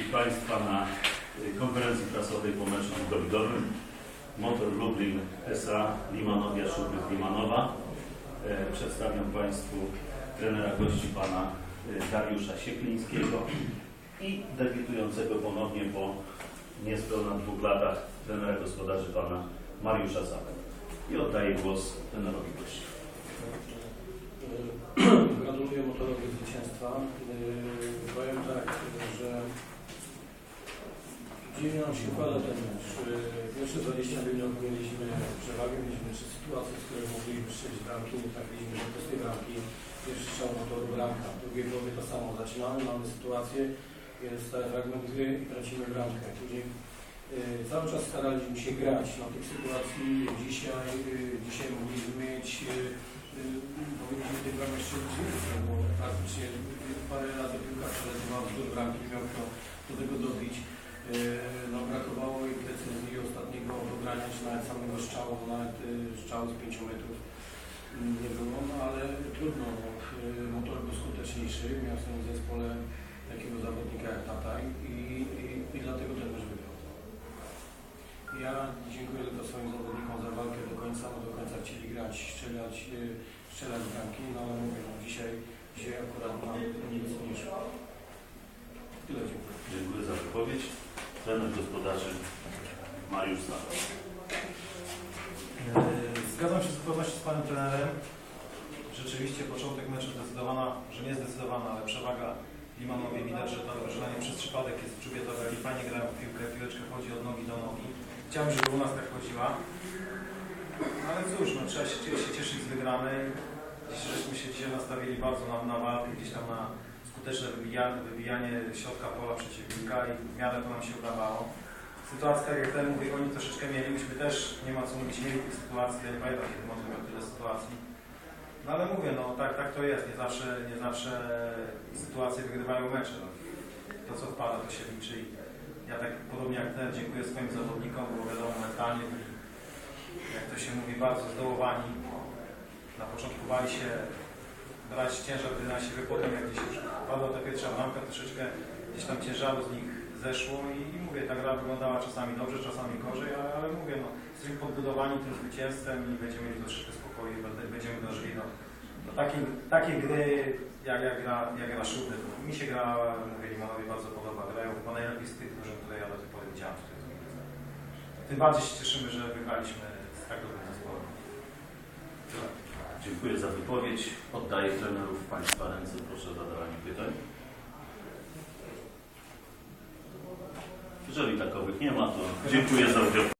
i Państwa na y, konferencji prasowej po meczu ligowym Motor Lublin S.A. Limanowia Szuby z Limanowa. E, Przedstawiam Państwu trenera gości pana y, Dariusza Sieklińskiego i debiutującego ponownie po niespełna dwóch latach trenera gospodarzy pana Mariusza Zapę. I oddaję głos trenerowi gości. 97 lat mecz. Pierwsze 20 minut mieliśmy przewagę, mieliśmy trzy sytuacje, z których mogliśmy strzelić bramki, nie trafiliśmy do tej bramki. Pierwszy strzał motoru bramka, w drugiej połowie to samo. Zaczynamy, mamy sytuację, jest stary fragment gry i tracimy bramkę. Później y, cały czas staraliśmy się grać na tych sytuacji. Dzisiaj, y, dzisiaj mogliśmy mieć, y, y, powinniśmy tej bramki strzelić więcej, no bo praktycznie y, parę razy piłka przelezywała wzdłuż bramki, miał kto do tego dobić. No, precyzji ostatniego dogrania, czy nawet samego strzału, bo nawet y, strzału z 5 metrów mm, nie było, no ale trudno, bo y, motor był skuteczniejszy, miał w swoim zespole takiego zawodnika jak Tataj i, i, i dlatego ten mecz wygrał. Ja dziękuję tylko swoim zawodnikom za walkę do końca, bo do końca chcieli grać, strzelać, yy, strzelać bramki, no ale mówię, no dzisiaj, dzisiaj akurat nam nie szło. Tyle dziękuję. Dziękuję za wypowiedź. Trener gospodarzy Mariusz Zapę. Yy, Zgadzam się zupełnie z panem trenerem. Rzeczywiście początek meczu zdecydowana, że nie zdecydowana, ale przewaga Limanowi. Widać, że ta drużyna nie przez przypadek jest w czubie tabeli. Fajnie grają w piłkę, piłeczka chodzi od nogi do nogi. Chciałbym, żeby u nas tak chodziła. Ale cóż, no, trzeba się, się cieszyć z wygranej. Dziś żeśmy się dzisiaj nastawili bardzo na, na walkę, gdzieś tam na skuteczne wybijanie, wybijanie środka pola przeciwnika i w miarę to nam się udawało. Sytuacja, jak ten mówię, oni troszeczkę mieli, myśmy też, nie ma co mówić, mieli tych sytuacji, ja nie pamiętam kiedy może miał tyle sytuacji. No ale mówię, no tak, tak to jest, nie zawsze, nie zawsze sytuacje wygrywają mecze. No. To co wpada, to się liczy ja tak podobnie jak ten dziękuję swoim zawodnikom, bo wiadomo, mentalnie byli, jak to się mówi, bardzo zdołowani. Na początku bali się brać ciężar gdy na siebie, potem gdzieś już padła ta pierwsza bramka, troszeczkę gdzieś tam ciężaru z nich zeszło i, i mówię, ta gra wyglądała czasami dobrze, czasami gorzej, ale, ale mówię, no, jesteśmy podbudowani tym zwycięstwem i będziemy mieli troszeczkę spokoju, będziemy dążyli do, do takiej, takiej gry, jak, jak gra, jak gra Szuby. Mi się gra, mówię, Limanowi bardzo podoba, grają chyba najlepiej z tych, którzy tutaj ja do tej pory widziałem. Tym bardziej się cieszymy, że wygraliśmy z tak dobrym zespołem. Dziękuję za wypowiedź. Oddaję trenerów Państwa ręce. Proszę o zadawanie pytań. Jeżeli takowych nie ma, to dziękuję za udział.